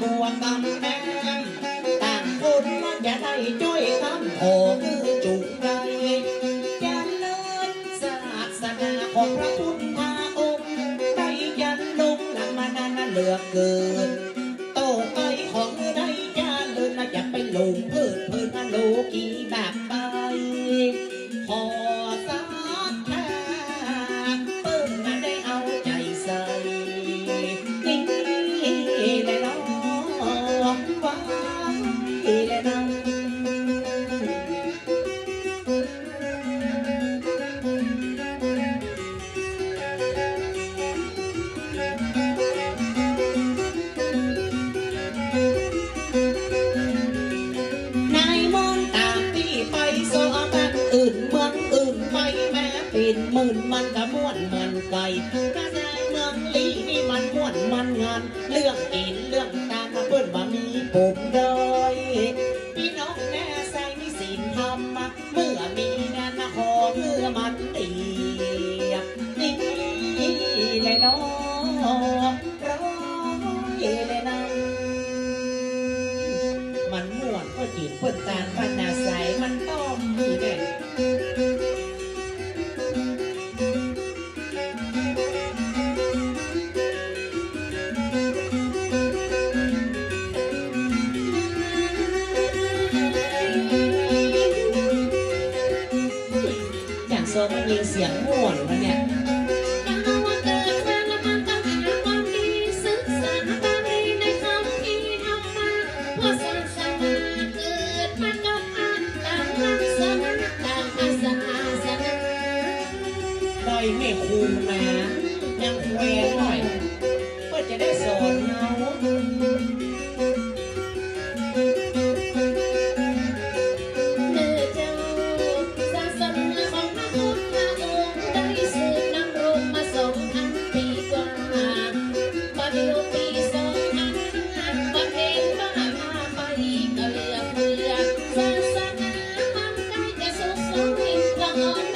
不完当。 สียงม่วน Thank you.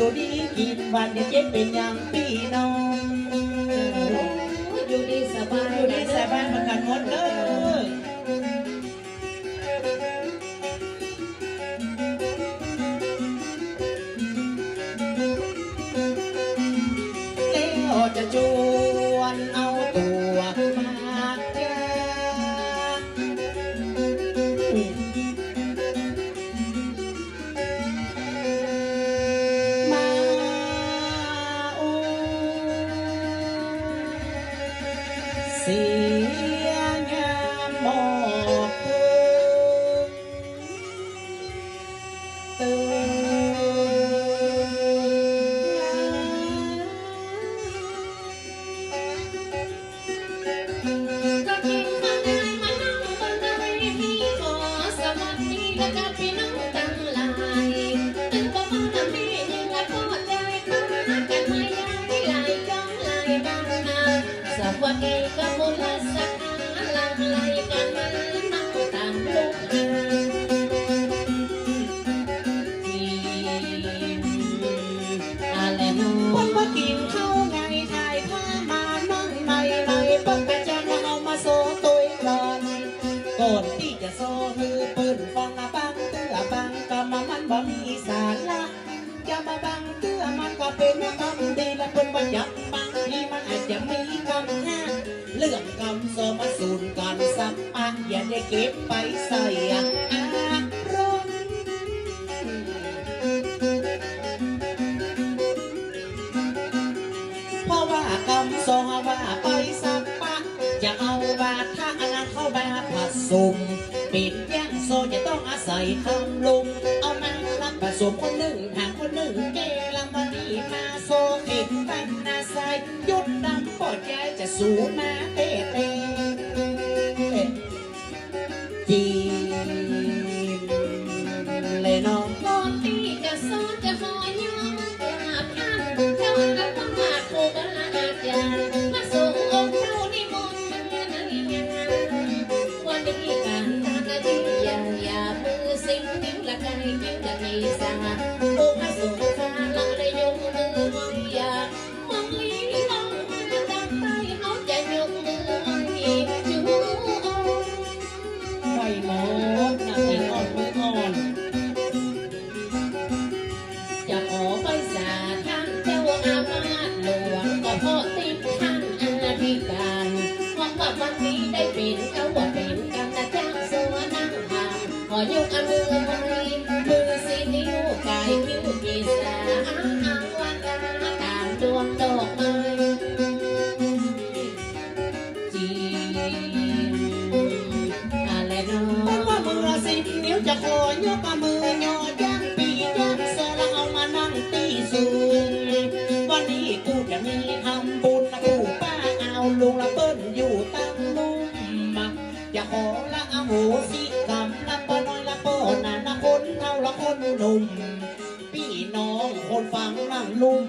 อยู่ดีกินวันเดี๋ยวเจ็นเป็นย่างพี่น้องอยู่ดีสบายอยู่ดีสบายมันกันหมดเด้อแล้วจะจู อย่าได้เก็บไปใส่อารมณ์เพราะว่ากำทรงว่าไปสักปะจะเอาบาท่าอลัเข้าบาผสมปิดย่งโซจะต้องอาศัยคำลงเอามันรับผสมคนหนึ่งหางคนหนึ่งเกลังมาดีมาโซติดตั้งนาไซยุดดำปอดยายจะสูมาเตะเตะ Thank you. นุ่มพี่น้องคนฟังนั่งลุ่ม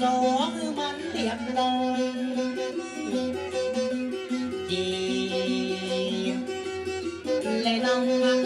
gió bắn đẹp lòng chị lệ lòng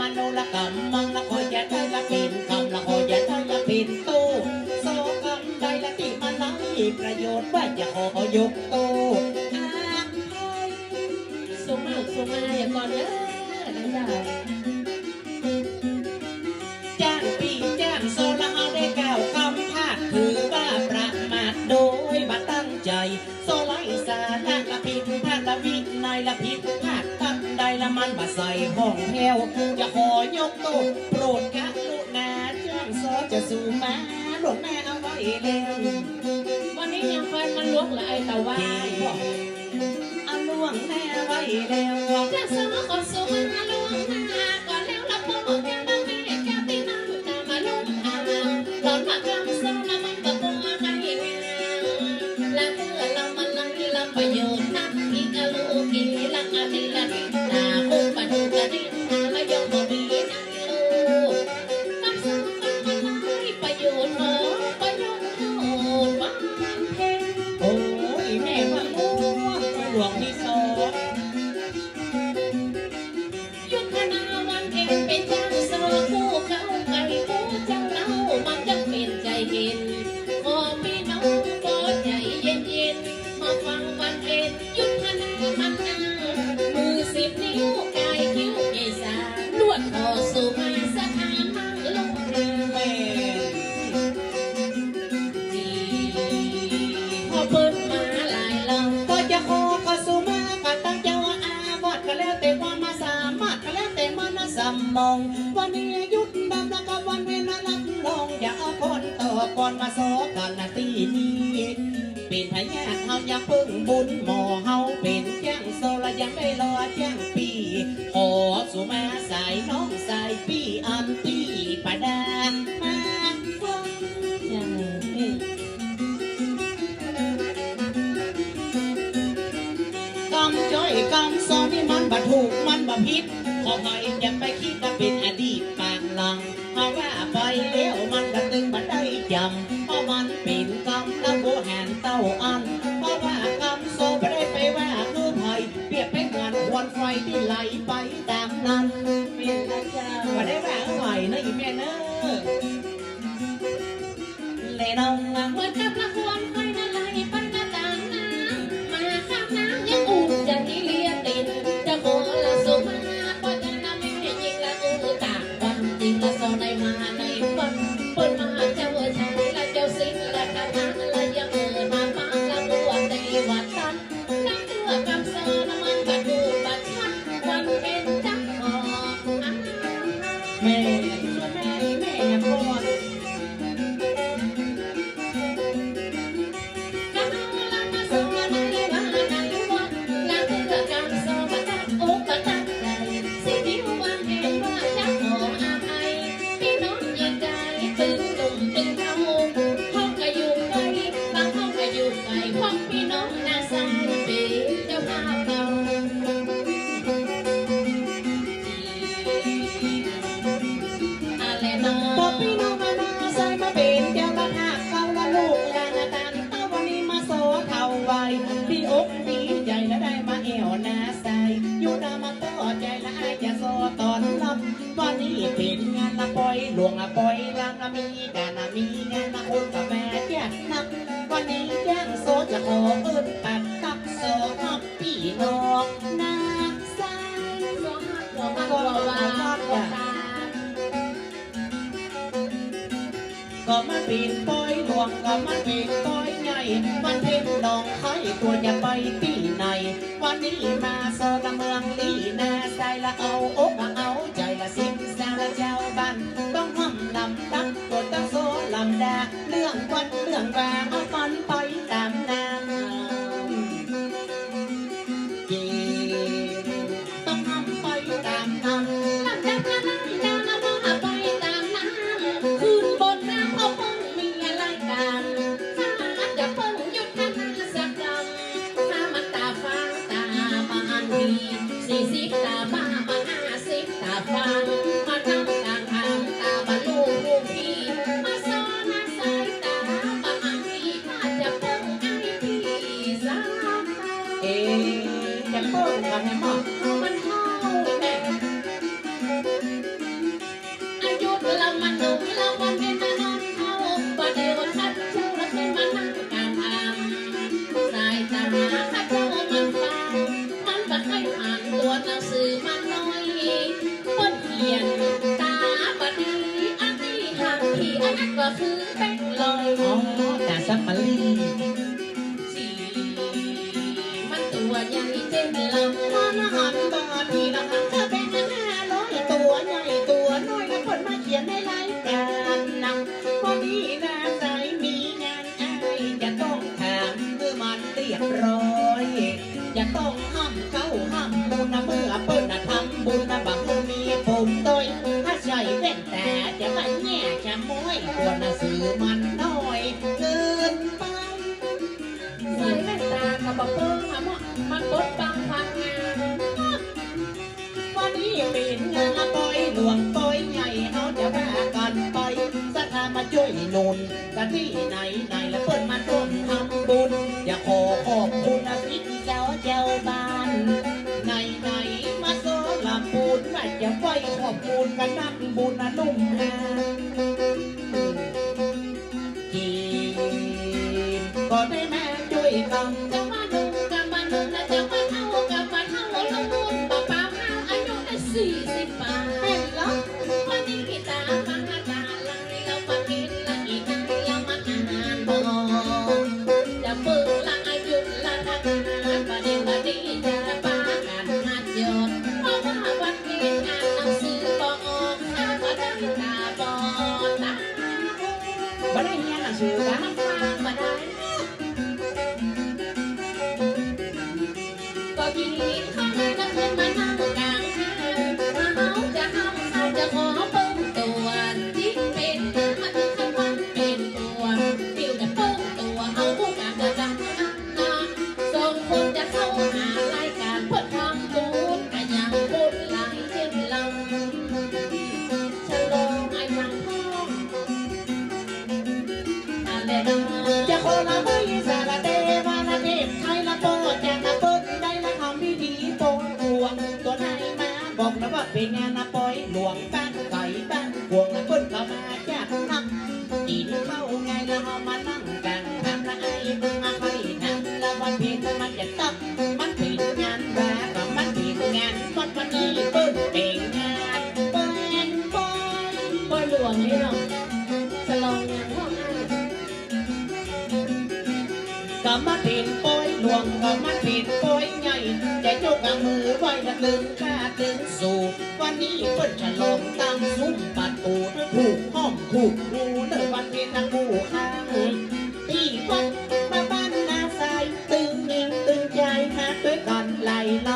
มนุละประโยชน์ว่าจะขอยกโตสุมาสุมาอย่าก่อนเด้อนะจ๊ะจ้างปีจ้างโซลาได้ก้าวคำภาคคือว่าประมาทโดยบัตั้งใจ โซไลสาราละพิษพาละวินายละพิษภาคตา ใดละมันมาใส่ห้องแถวจะขอยกโตโปรดกระลุนาเจ้างซอจะสู่มาหลวงแม่เอาไว้เร็ววันนี้ยังเฟินมันลวกละไอตะวาอเอาหลวงแม่ไว้เร็วจะสมก็สุขมันลว ค่อยได้ไหลไปตามนั้นเมีามาได้แหวนหน่อยนะอีแม่เนอะเลยน้องมันกำลัง นี่เป็นงานนะปอยหลวงนะปอยลางนะมีแกานะมีงานนะคนกับแม่แจ้งนักวันนี้แจ้งโซจะขอเอิ้นปัดตับโซนักพี่น้องนักสายโซฮักหัวมันหัฮัวก็มาเป็นปอยหลวงก็มาเป็นปอยใหญ่มันเป็นน้องไข่ตัวอย่าไปที่ไหนวันนี้มาโซนเมืองลีนาใส่ละเอาอกเอาใจละสิ จ้าละเจ้าบ้านต้องห้ำลำตับกดตั้งโซลำดา เรื่องวันเรื่องว่าเอาฟันไปตามนา ยังมีเจนเดลังมาหบ้าดีนะ กดบังคับงานวันนี้มีหน้าปอยหลวงปอยใหญ่เขาจะว่ากันไปสถามาช่วยนุนกันที่ไหนไหนแล้วเปิดมาต้นทำบุญ อย่าขอขอบคุณอาทิตย์เจ้าเจ้าบ้านไหนไหนมาโซลาปูนม่าจะไปขอบคุณกันนักบุญนะนุ่มฮาจีนก็ได้แม่ช่วยทำ จ้างมือไว้นักลืมข้าเดินสู่ วันนี้เปิดฉลองตามซุ้มปัดปูผูกห้องผูกงูเดินวันเป็นนางผูห้างตีวันมาบ้านนาทรายตึงเนียงตึงใจหาด้วยกันไหลล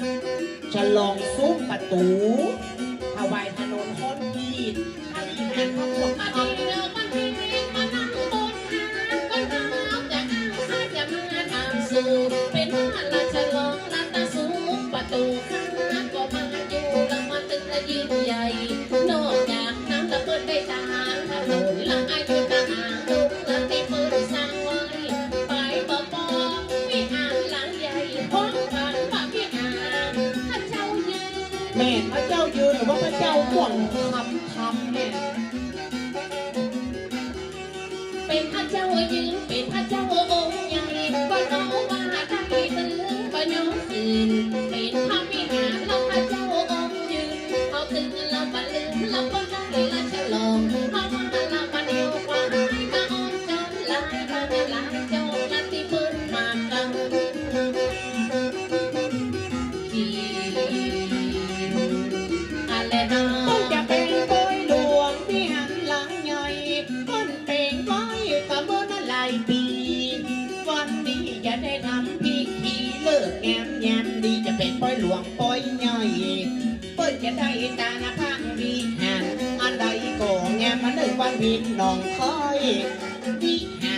ำฉลองซุ้มประตูถวายถนนคนดีให้แห่งพวกมาดี เจ้าบ่นทำทำเนี่ยเป็นพระเจ้ายืนเป็นพระเจ้าองค์ใหญ่ก็น้องว่าจะไปซื้น้องอื่นเป็นพระมิหารแล้วพระเจ้าองค์ยืนเขาถึงเราบันลืมเราก็ได้ละฉลองเขาว่าเราบันเอวกว่ามาอ้อนจนลายมาจะา หินหนองคอยวิห